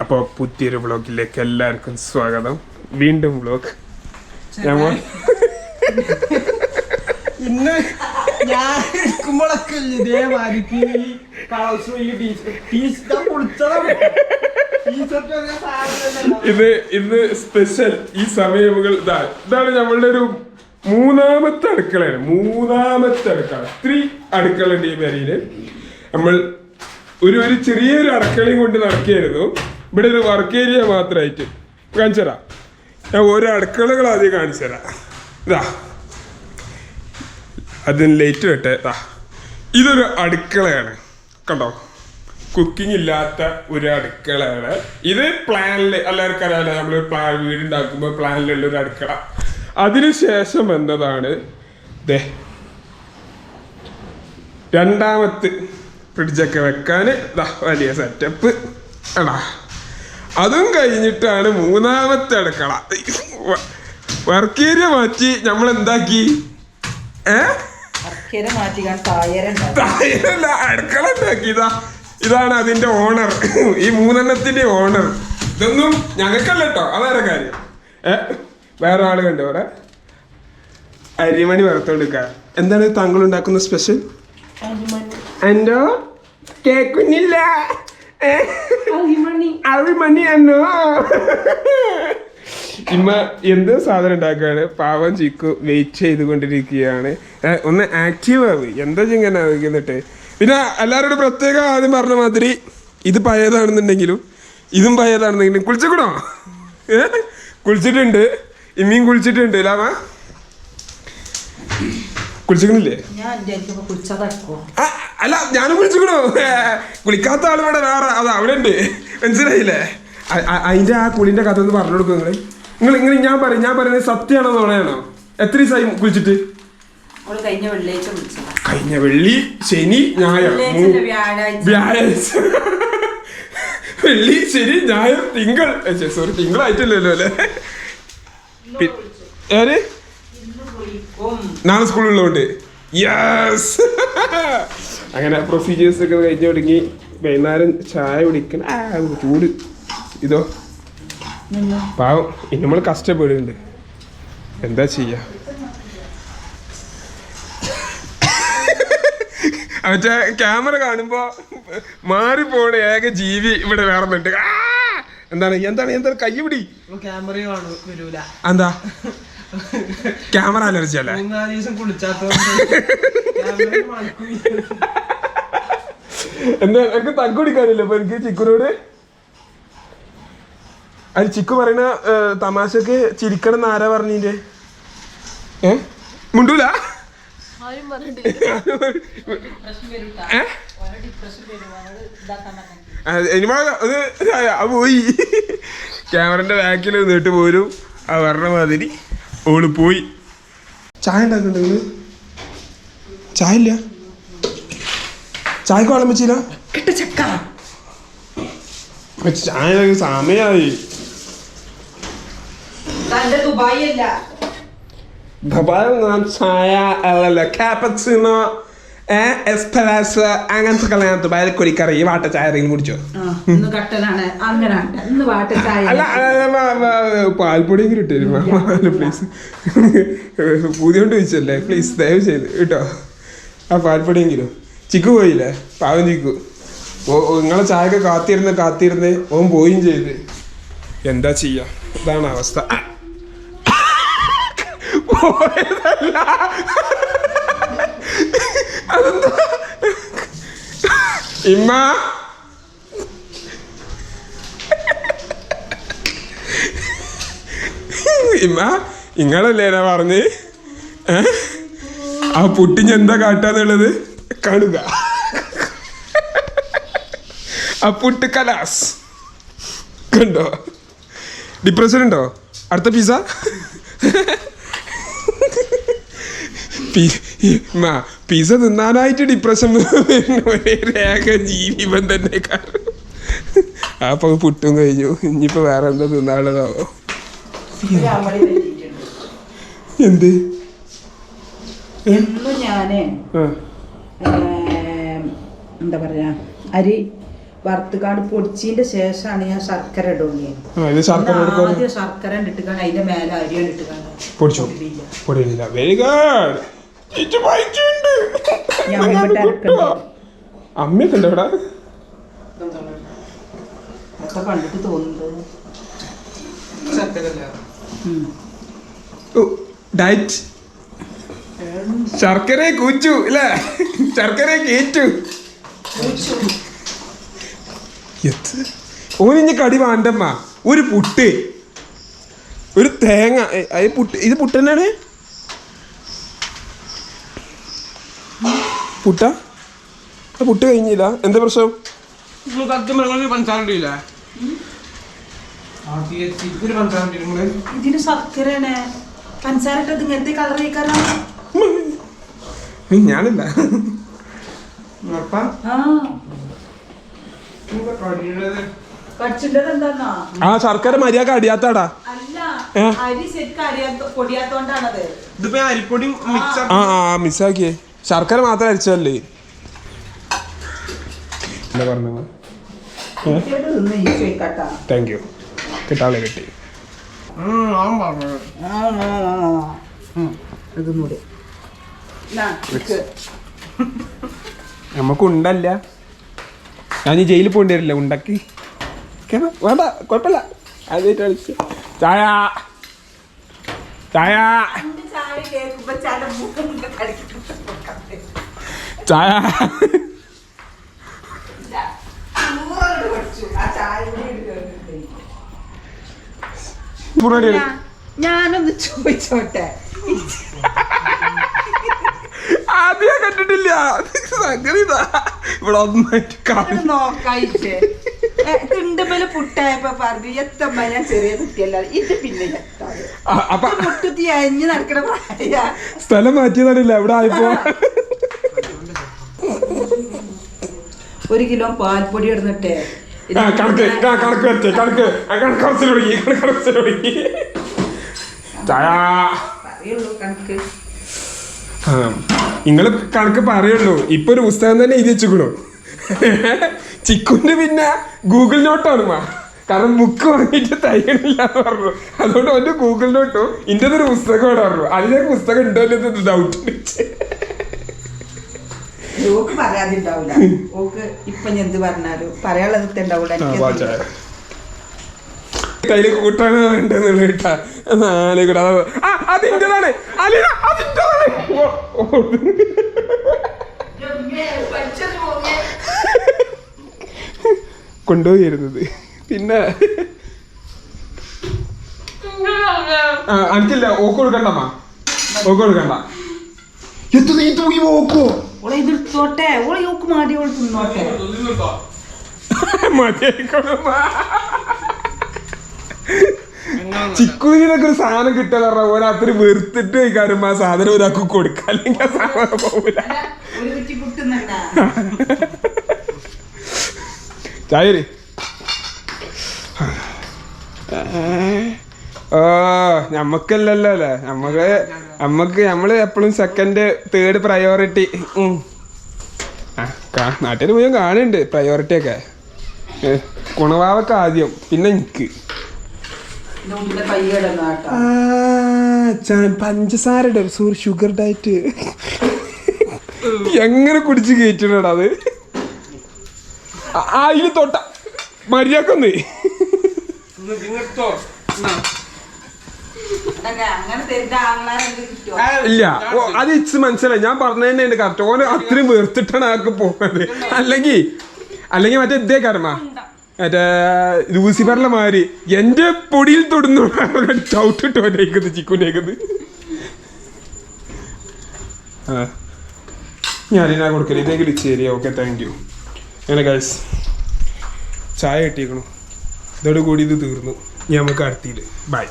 അപ്പോൾ പുതിയൊരു വ്ളോഗിലേക്ക് എല്ലാവർക്കും സ്വാഗതം. വീണ്ടും വ്ളോഗ് ഞമ്മ ഇന്ന് ഞാൻ എടുക്കുമ്പോഴൊക്കെ ടീഷർട്ട് സാധനം ഇത് ഇന്ന് സ്പെഷ്യൽ ഈ സമയമുകൾ ഇതാ ഇതാണ് നമ്മളുടെ ഒരു മൂന്നാമത്തെ അടുക്കളയാണ്. മൂന്നാമത്തെ അടുക്കള. ത്രീ അടുക്കള ഉണ്ട് ഈ പേരിൽ നമ്മൾ ഒരു ഒരു ചെറിയൊരു അടുക്കളയും കൊണ്ട് നടക്കുകയായിരുന്നു. ഇവിടെ ഒരു വർക്ക് ഏരിയ മാത്രമായിട്ട്. കാണിച്ചു തരാം. ഞാൻ ഓരോ അടുക്കളകൾ ആദ്യം കാണിച്ചു തരാം. ഇതാ അതിന് ലൈറ്റ് വെട്ടെ ഇതാ ഇതൊരു അടുക്കളയാണ്. കണ്ടോ? കുക്കിംഗ് ഇല്ലാത്ത ഒരു അടുക്കളയാണ്. ഇത് പ്ലാനിൽ എല്ലാവർക്കും അറിയാലോ നമ്മൾ പ്ലാൻ വീടുണ്ടാക്കുമ്പോൾ പ്ലാനിലുള്ള ഒരു അടുക്കള. അതിനുശേഷം എന്നതാണ് ദേ. രണ്ടാമത്തെ ഫ്രിഡ്ജൊക്കെ വെക്കാൻ വലിയ സെറ്റപ്പ് എടാ അതും കഴിഞ്ഞിട്ടാണ് മൂന്നാമത്തെ അടുക്കള. വർക്ക് ഏരിയ മാറ്റി. നമ്മൾ എന്താക്കി ഏ അടുക്കള ഉണ്ടാക്കി. ഇതാ ഇതാണ് അതിന്റെ ഓണർ ഈ മൂന്നെണ്ണത്തിന്റെ ഓണർ ഇതൊന്നും ഞങ്ങൾക്കല്ല കേട്ടോ അതാരെ കാര്യം. ഏ? വേറെ ആൾ കണ്ടോ അവിടെ? അരിമണി വറുത്തോണ്ടിരിക്ക എന്താണ് താങ്കൾ ഉണ്ടാക്കുന്ന സ്പെഷ്യൽ എന്തോ? കേക്കുന്നില്ല. ഏ? അരിമണി എന്നോ? ഇമ്മ എന്ത് സാധനം ഉണ്ടാക്കുകയാണ്. പാവം ചിക്കു വെയിറ്റ് ചെയ്തുകൊണ്ടിരിക്കുകയാണ്. ഒന്ന് ആക്റ്റീവ് ആവ്. എന്താ ചിങ്ങനെ ആവുന്നിട്ട് പിന്നെ എല്ലാവരോടും പ്രത്യേകം ആദ്യം പറഞ്ഞ മാതിരി ഇത് പഴയതാണെന്നുണ്ടെങ്കിലും ഇതും പഴയതാണെന്നുണ്ടെങ്കിലും കുളിച്ചേക്കണോ ഏ? കുളിച്ചിട്ടുണ്ട്. ഇമ്മിയും കുളിച്ചിട്ടുണ്ട്. ലാമ കുളിച്ചിക്കണില്ലേ അല്ല ഞാനും കുളിച്ചിക്കണു കുളിക്കാത്ത ആൾ ഇവിടെ വേറെ അത് അവിടെ ഉണ്ട് മനസ്സിലായില്ലേ അതിന്റെ ആ കുളിന്റെ കഥ ഒന്ന് പറഞ്ഞു കൊടുക്കും നിങ്ങൾ നിങ്ങൾ ഇങ്ങനെ ഞാൻ പറയും ഞാൻ പറയുന്നത് സത്യമാണോ തോണയാണോ എത്ര ദിവസമായി കുളിച്ചിട്ട്? കഴിഞ്ഞ വെള്ളിയാഴ്ച വിളിച്ചതാ കഴിഞ്ഞ വെള്ളി ശനി ഞായർ. വ്യാഴാഴ്ച. വെള്ളി ശനി ഞായർ തിങ്കൾ. സോറി തിങ്കളായിട്ടില്ലല്ലോ അല്ലേ? ഉം. നാളെ സ്കൂളിലുള്ളതുകൊണ്ട്. യെസ് അങ്ങനെ പ്രൊസീജിയേഴ്സ് ഒക്കെ കഴിഞ്ഞ് തുടങ്ങി. വൈകുന്നേരം ചായ കുടിക്കണം ആ ചൂട്. ഇതോ. പാവം. ഇനി നമ്മൾ കഷ്ടപ്പെടുന്നുണ്ട്. എന്താ ചെയ്യാ? മറ്റേ ക്യാമറ കാണുമ്പോ മാറിപ്പോണ ഏക ജീവി ഇവിടെ വേറെന്നുണ്ട്! എന്താണ്? എന്താണ്? എന്താണ്? ക്യാമറ കാണു. വരൂല. എന്താ? ക്യാമറ അലർജി അല്ലേ? മൂന്നാൽ ദിവസം. എന്താ എനിക്ക് തക്ക് കുടിക്കാനില്ല അപ്പൊ എനിക്ക് ചിക്കുനോട്. അത് ചിക്കു പറയണ തമാശക്ക് ചിരിക്കണം എന്ന് ആരാ പറഞ്ഞിന്റെ? ഏ? മുണ്ടൂല? പോയി. ക്യാമറന്റെ ബാക്കിൽ നീട്ട് പോരും ആ പറഞ്ഞ മാതിരി. ഓൾ പോയി. ചായ ഉണ്ടാക്കുന്നുണ്ട്? ചായ ഇല്ല ചായക്ക് വെള്ളം വെച്ചില്ല? ചായ സമയായി. ദുബായ് ദുബായി അല്ല. ദുബായിൽ ഞാൻ ചായ അല്ലല്ലോ. കാപ്പച്ചിനോ എസ്പെലാസ് അങ്ങനത്തെ കല്യാണത്ത് ദുബായിൽ കുടിക്കറി ഈ വാട്ട ചായ കുടിച്ചോ? ആ, ഇന്ന് കട്ടനാണ്. അങ്ങനെ ഉണ്ട്. വാട്ട ചായ അല്ല പാൽപ്പൊടിയും കിട്ടിയിരുന്നു പ്ലീസ് പുതിയോണ്ട് ചോദിച്ചല്ലേ? പ്ലീസ് ദയവ് ചെയ്ത് കേട്ടോ. ആ പാൽപ്പൊടിയെങ്കിലും. ചിക്കു പോയില്ലേ? പാവം ചിക്കു. നിങ്ങളെ ചായക്ക് കാത്തിരുന്ന് കാത്തിരുന്ന് ഓൻ പോയും ചെയ്ത്. എന്താ ചെയ്യാ? ഇതാണ് അവസ്ഥ. പോയതല്ല. ഇമ്മ. ഇമ്മ നിങ്ങളല്ലേ എന്നാ പറഞ്ഞ്? ആ പുട്ടിന് എന്താ കാട്ടാന്നുള്ളത് കാണുക. ആ പുട്ട് കലാസ്. കണ്ടോ? ഡിപ്രഷൻ ഉണ്ടോ? അടുത്ത പിസ പിസ തിന്നാനായിട്ട് ഡിപ്രഷൻ ഒരേ രേഖ ജീവിവൻ തന്നെ കാരണം. അപ്പൊ പുട്ടും കഴിഞ്ഞു. ഇനിയിപ്പോ വേറെ എന്താ തിന്നാളതാവോ. എന്ത്? ഞാൻ എന്താ പറയാ അരി വറുത്തുകാട് പൊടിച്ചതിന്റെ ശേഷമാണ് ഞാൻ ശർക്കര ഇടുന്നത് ആദ്യം ശർക്കര ഇട്ടിട്ടാണ് അതിന്റെ മേലെ അരിയാണ് ഇട്ടിട്ട് പൊടിച്ചോ? പൊടിയില്ല. വെരി ഗുഡ് അമ്മയൊക്കെ ഉണ്ട് ഇവിടെ കണ്ടിട്ട് ശർക്കര കൂച്ചു അല്ലേ ശർക്കരെ കേറ്റു. ഓനിഞ്ഞ കടി വേണ്ടമ്മ. ഒരു പുട്ട്. ഒരു തേങ്ങ. പുട്ട് ഇത് പുട്ട് തന്നെയാണ് പുട്ട? പുട്ട് കഴിഞ്ഞില്ല. എന്താ പ്രശ്നം? ഇതിന് ശർക്കരയാണ്. പഞ്ചസാര ഇട്ടത് ഇങ്ങനത്തെ കളർ കഴിക്കാറോ ഞാനില്ല? ആ. ശർക്കര മര്യാദ അടിയാത്താടാ. അല്ല അരി ശരിക്കും അറിയാത്ത പൊടിയാത്തോണ്ടാണത്. ഇതിപ്പോ ഞാൻ അരിപ്പൊടി മിക്സ് ആ ആ മിസ്സാക്കിയേ ശർക്കര മാത്രം അരിച്ചല്ലേ എന്താ പറഞ്ഞത്? താങ്ക് യു കിട്ടാളെ കിട്ടി. നമുക്ക് ഉണ്ടല്ല ഞാൻ ഈ ജയിലിൽ പോകേണ്ടി വരില്ല ഉണ്ടാക്കി? വേണ്ട കുഴപ്പമില്ല. അതായിട്ട് കളിച്ചു. ചായ. ചായ. ചായ ഞാനൊന്ന് ചോദിച്ചോട്ടെ? ആദ്യം കണ്ടിട്ടില്ല. സംഗതി. ഇവിടെ ഒന്നായിട്ട് നോക്കായിട്ട് തിണ്ടുമ്പൽ പുട്ടായപ്പോ പറഞ്ഞു എത്തമ്മ ഞാൻ ചെറിയ കുട്ടിയല്ല? ഇത് പിന്നെ ആ, അപ്പൊ മുട്ടുത്തി നടക്കണ സ്ഥലം മാറ്റിയതല്ല ഇവിടെ ആയിപ്പോ? ഒരു കിലോ പാൽപ്പൊടി ഇടുന്നിട്ടേ. കണക്ക് കണക്ക് വെച്ചേ കണക്ക്. ആ, കണക്ക് കുറച്ചിൽ തുടങ്ങി കണക്ക് കുറച്ചിൽ തുടങ്ങി ചായ. പറയുള്ളൂ കണക്ക്. നിങ്ങൾ കണക്ക് പറയുള്ളൂ. ഇപ്പൊ ഒരു പുസ്തകം തന്നെ എഴുതി വെച്ചുക്കണു ചിക്കുന്റെ പിന്നെ ഗൂഗിൾ നോട്ടാണ് മാ. കാരണം ബുക്ക് വാങ്ങിയിട്ട് തയ്യണില്ല എന്ന് പറഞ്ഞു. അതുകൊണ്ട് അവന്റെ ഗൂഗിൾ നോട്ടും ഇന്റെ ഒരു പുസ്തകമാണ് പറഞ്ഞു. അതിന്റെ പുസ്തകം ഉണ്ടോ എന്ന് ഡൗട്ട് ഓക്ക് ഇപ്പൊ എന്ത് പറഞ്ഞാലും പറയാനുള്ളത് കൂട്ടാണ് വേണ്ടെന്നുള്ള കേട്ടാ. നാല് കൂടെ അതാ- ആ അതിന്റെതാണ് അലീന അതിന്റെതാണ് ഓ, ഓ. കൊണ്ടുപോയിരുന്നത് പിന്നെ എനിക്കില്ല ഓക്ക് കൊടുക്കണ്ടമ്മ ഓക്ക് കൊടുക്കണ്ട. എത്തു നീ തൂങ്ങി ഓക്കോ. ഓളെ ഇത് എടുത്തോട്ടെ. ഓളെ ഓക്ക് മാടി ഓൾ തിന്നോട്ടെ. ചിക്കുവിനൊക്കെ ഒരു സാധനം കിട്ടുക പറഞ്ഞ പോലെ അത്ര വെറുത്തിട്ട് കഴിക്കാരും ആ സാധനം ഒരാൾക്ക് കൊടുക്കാം അല്ലെങ്കിൽ ആ സാധനം ചായരി. ഓ അല്ലേ? നമ്മക്ക് നമ്മക്ക് നമ്മൾ എപ്പോഴും സെക്കൻഡ് തേർഡ് പ്രയോറിറ്റി നാട്ടിൽ മുഴുവൻ കാണുന്നുണ്ട് പ്രയോറിറ്റി ഒക്കെ. കുണവാവൊക്കെ ആദ്യം പിന്നെ എനിക്ക്. പഞ്ചസാര സോറി ഷുഗർ ഡയറ്റ് എങ്ങനെ കുടിച്ച് കയറ്റണടാ അത്? ആ തൊട്ട. മര്യാദക്കൊന്ന്. ഇല്ല. അത് ഇച്ച് മനസ്സിലായി. ഞാൻ പറഞ്ഞതന്നെ ഉണ്ട് കറക്റ്റ് ഓന് അത്രയും വെറുത്തിട്ടാണ് ആൾക്ക് പോകുന്നത് അല്ലെങ്കിൽ അല്ലെങ്കിൽ മറ്റേ ഇതേ കർമ്മ. മറ്റേ ലൂസിഫറിലെ മാതിരി എന്റെ പൊടിയിൽ തൊടുന്നു. ചവിട്ടിട്ടോനേക്കുന്നത് ചിക്കുനേക്കുന്നത് ആ. ഞാനിനാ കൊടുക്കൽ. ഇതേ തരിക ഓക്കെ താങ്ക് യു അങ്ങനെ ഗൈസ് ചായ കിട്ടിയേക്കണു. ഇതോട് കൂടി ഇത് തീർന്നു. ഇനി നമുക്ക് അടുത്തിയിൽ. ബൈ